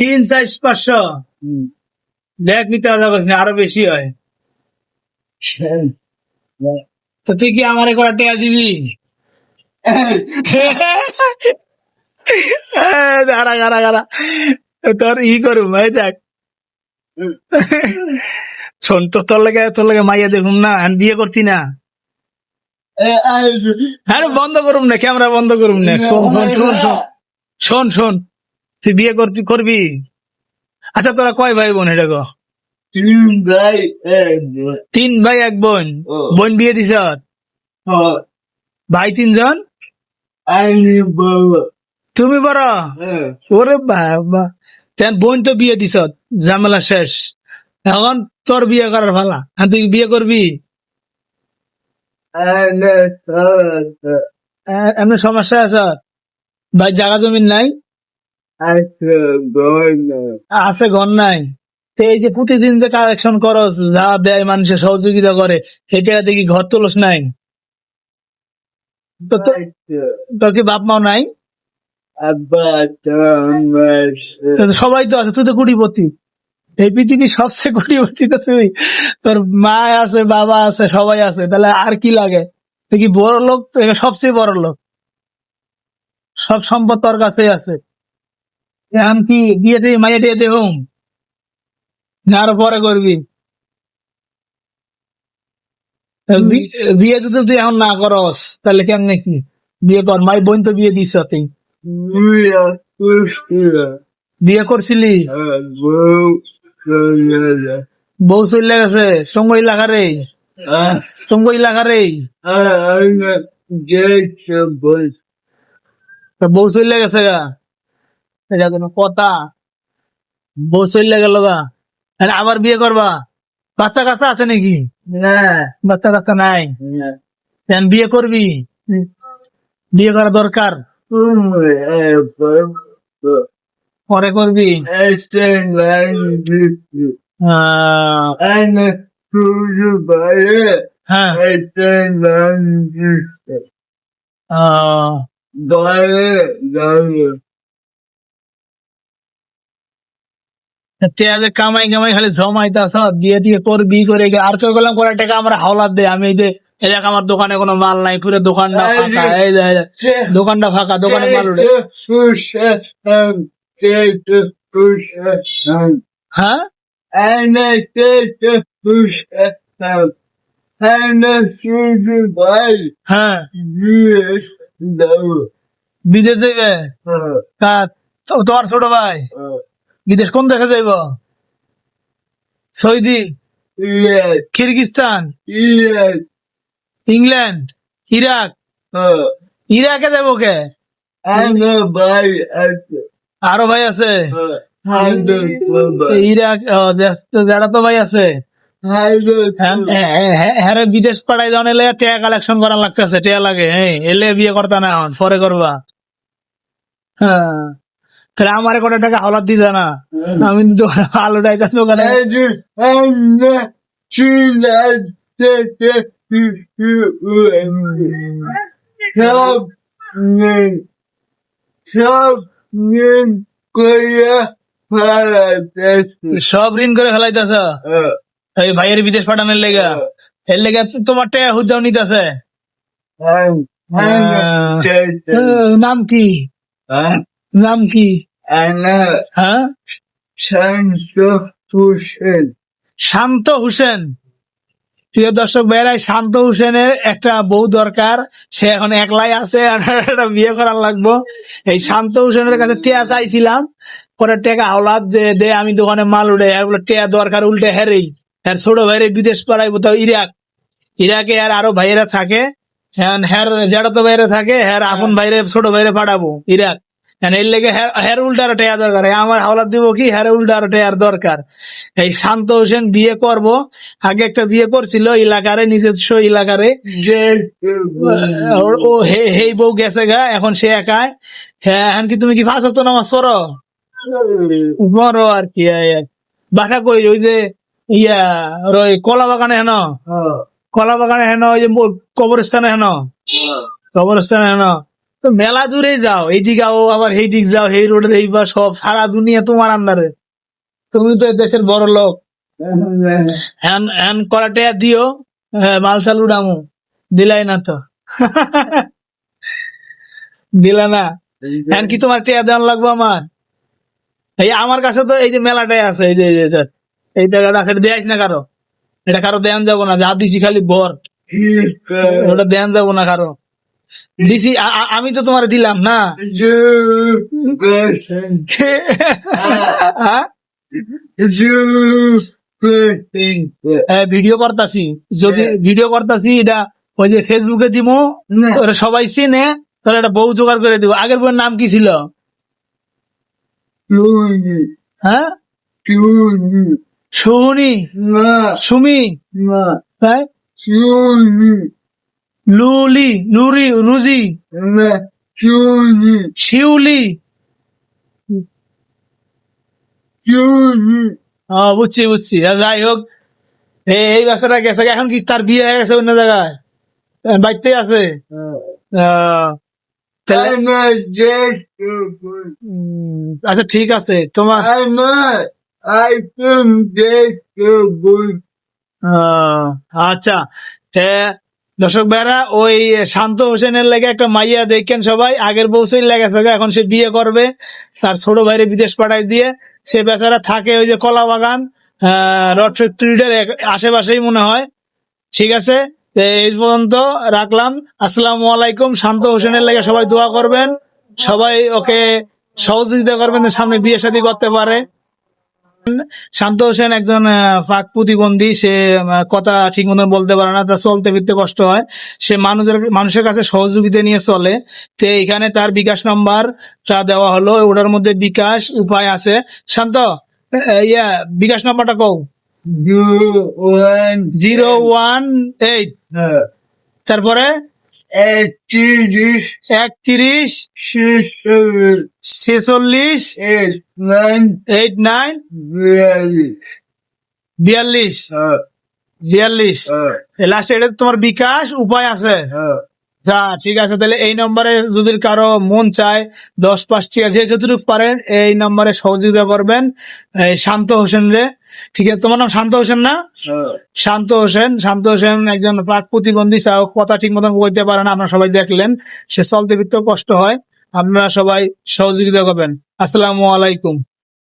তিন পাঁচশো। দেখ কথা বলছিস আরও বেশি হয়। তো তুই কি আমার কটা টাকা দিবি? এই দাঁড়া দাঁড়া দাঁড়া। তোর ই করুম এই দেখ। শোন তো তোর লাগে তোর লাগে মাইয়া দেখুম না আমি বিয়ে করতি না। হ্যাঁ বন্ধ করুম না ক্যামেরা বন্ধ করুম না। শোন শোন তুই বিয়ে করবি করবি? আচ্ছা তোরা কয় ভাই বোন এটা গো তিন ভাই এক বোন। বোন। বিয়ে দিছ? ভাই তিনজন? তুমি বড়? ওরে বাবা। তেন বোন তো বিয়ে দিছ ঝামেলা শেষ। এখন তোর বিয়ে করার ভালা হ্যাঁ তুই বিয়ে করবি? এমনি সমস্যা আছে? ভাই জায়গা জমিন নাই? আছে ঘর নাই। তো এই যে প্রতিদিন যে কালেকশন করস যা দেয় মানুষের সহযোগিতা করে সেটা দেখি ঘর তোলস নাই? তোর কি বাপ মাও নাই? সবাই তো আছে তুই তো কোটিপতি। এই পৃথিবীর সবচেয়ে কোটিপতি তো তুই। তোর মা আছে বাবা আছে সবাই আছে তাহলে আর কি লাগে? তুই কি বড় লোক সবচেয়ে বড় লোক সব সম্পদ তোর কাছে আছে। এখন কি বিয়ে দিয়ে মাইয়া দিয়ে দেহুম পরে করবি। বিয়ে যদি তুই এখন না করস তাহলে কেমনে কি? বিয়ে কর মাই বোন তো বিয়ে দিস তুই বিয়ে করছিলি। বউ চলে গেছে। সঙ্গ এলাকারে সঙ্গ এলাকারে তা বউ চলে গেছে গা। এটা কোনো কথা বউ চলে গেল গা। আবার বিয়ে করবা? বাচ্চা কাচ্চা আছে নাকি? বাচ্চা কাচ্চা নাই? বিয়ে করবি? বিয়ে করা দরকার? পরে করবি? হ্যাঁ। কামাই কামাই খালি জমাইতে আস বিয়ে দিয়ে করবি করে আর কেউ গেলাম করে টাকা আমরা হাওলাত দে আমি এই যে দেখ আমার দোকানে কোনো মাল নাই পুরো দোকানটা ফাঁকা এই দোকানটা ফাঁকা দোকানে মাল উঠে। হ্যাঁ? হ্যাঁ। বিদেশ কা- তো- তোমার ছোট ভাই? বিদেশ কোন দেশে যাইব? সৌদি? কিরগিস্তান? ইংল্যান্ড? ইরাক? ইরাকে যাব কে? আরও ভাই আছে? ইরাক যারা তো ভাই আছে। হ্যাঁ, হ্যাঁ, হ্যাঁ, হ্যাঁ বিদেশ পাঠাই দেওয়ান এলে টেয়া কালেকশন করা লাগতেছে টেয়া লাগে। হ্যাঁ এলে বিয়ে করতে না এখন পরে করবা। হ্যাঁ তাহলে আমার কত টাকা হাওলাত দিতে না? আমি আলু ডাইতাম দোকানে সব ঋণ করে ফেলাইতেছ? এই ভাইয়ের বিদেশ পাঠানোর লেগা। এর লেগে তোমার টাকা হুদাও নিতেছে। নাম কি? নাম কি? হ্যাঁ? শান্ত হোসেন। প্রিয় দর্শক ভাইরাই শান্ত হোসেনের একটা বউ দরকার। সে এখন একলাই আছে আর একটা বিয়ে করার লাগবো। এই শান্ত হোসেনের কাছে টেয়া চাইছিলাম। পরে টেকা যে দে আমি দোকানে মাল উঠে আর বলে টেয়া দরকার উল্টে হেরেই। আর ছোট ভাইরে বিদেশ পাড়াইবো তো ইরাক। ইরাকে আর আরও ভাইয়েরা থাকে। হ্যাঁ হ্যার জেঠাতো ভাইরে থাকে হ্যার আপন ভাইরে ছোট ভাইরে পাঠাবো ইরাক। এর লেগে হ্যার- হ্যার উল্টার টেয়া দরকার। আমার হাওলাত দিব কি? হ্যার উল্টার টেয়ার দরকার। এই শান্ত হোসেন বিয়ে করব। আগে একটা বিয়ে করছিল এলাকারে নিজস্ব এলাকারে ও- ও হে হেই বউ গেছে গা এখন সে একাই। হ্যাঁ এখন কি তুমি কি ফাঁস হতো নামাজ পড়ো? পড়ো আর কি। বাসা কই? ওই যে ইয়া আর ওই কলা বাগানে হেন? কলা বাগানে হেন ওই যে কবরস্থানে হেন? কবরস্থানে হেন? তো মেলা দূরে যাও এইদিকে যাও আবার এই দিক যাও এই রোডের এই বা সব সারা দুনিয়া তোমার আন্দারে তুমি তো দেশের বড় লোক। হ্যান হ্যান করাটে দিও মাল চাল উড়ামো দিলাই না তো। দিলা না? হ্যান কি তোমার টেয়া দেওয়ান লাগবে আমার এই আমার কাছে তো এই যে মেলাটাই আছে এই যে। এই এই দেয়াইস না কারও? এটা কারও দেয়ান যাব না যা দিছি খালি ভর ওটা দেয়ান যাব না কারও। দিছি আমি তো তোমার দিলাম না? ভিডিও করতাছি। যদি ভিডিও করতাছি এটা ওই যে ফেসবুকে দিব সবাই চিনে তোর একটা বউ জোগাড় করে দিব। আগের বউয়ের নাম কি ছিল? হ্যাঁ? সোহনি সুমি হ্যাঁ লুলি নুরি নুজি শিউলি। হ্যাঁ বুঝছি বুঝছি। যাই হোক এই এই বাচ্চাটা গেছে এখন কি তার বিয়ে হয়ে গেছে অন্য জায়গায়? বাড়িতে আছে? উম, আচ্ছা ঠিক আছে। তোমার আচ্ছা। দর্শক ভাইরা ওই শান্ত হোসেনের লেগে একটা মাইয়া দেখেন সবাই। আগের বউসেই লেগে থাকে, এখন সে বিয়ে করবে। তার ছোট ভাইরে বিদেশ পাঠাই দিয়ে। সে বেচারা থাকে ওই যে কলা বাগান রড ফ্যাক্টরিটার আশেপাশেই মনে হয়। ঠিক আছে? এই পর্যন্ত রাখলাম। আসসালামু আলাইকুম। শান্ত হোসেনের লেগে সবাই দোয়া করবেন। সবাই ওকে সহযোগিতা করবেন সামনে বিয়ে শাদী করতে পারে। শান্ত হোসেন একজন ফাঁক প্রতিবন্ধী। সে কথা ঠিক মতো বলতে পারে না তার চলতে ফিরতে কষ্ট হয়। সে মানুষের মানুষের কাছে সহযোগিতা নিয়ে চলে। তো এখানে তার বিকাশ নাম্বার টা দেওয়া হলো। ওটার মধ্যে বিকাশ উপায় আছে। শান্ত ইয়া বিকাশ নাম্বারটা কও। Zero one eight. তারপরে? একত্রিশ ছেচল্লিশ এইট নাইন বিয়াল্লিশ। বিয়াল্লিশ লাস্টে এটা তোমার বিকাশ উপায় আছে। আচ্ছা ঠিক আছে তাহলে এই নম্বরে যদি কারও মন চায় দশ পাঁচটি আছে যতটুকু পারেন এই নম্বরে সহযোগিতা করবেন শান্ত হোসেন রে। ঠিক আছে তোমার নাম শান্ত হোসেন না? শান্ত হোসেন শান্ত হোসেন একজন প্রাক প্রতিবন্ধী কথা ঠিক মতন বলতে পারে না আপনারা সবাই দেখলেন সে চলতে ফিরতেও কষ্ট হয় আপনারা সবাই সহযোগিতা করবেন। আসসালামু আলাইকুম।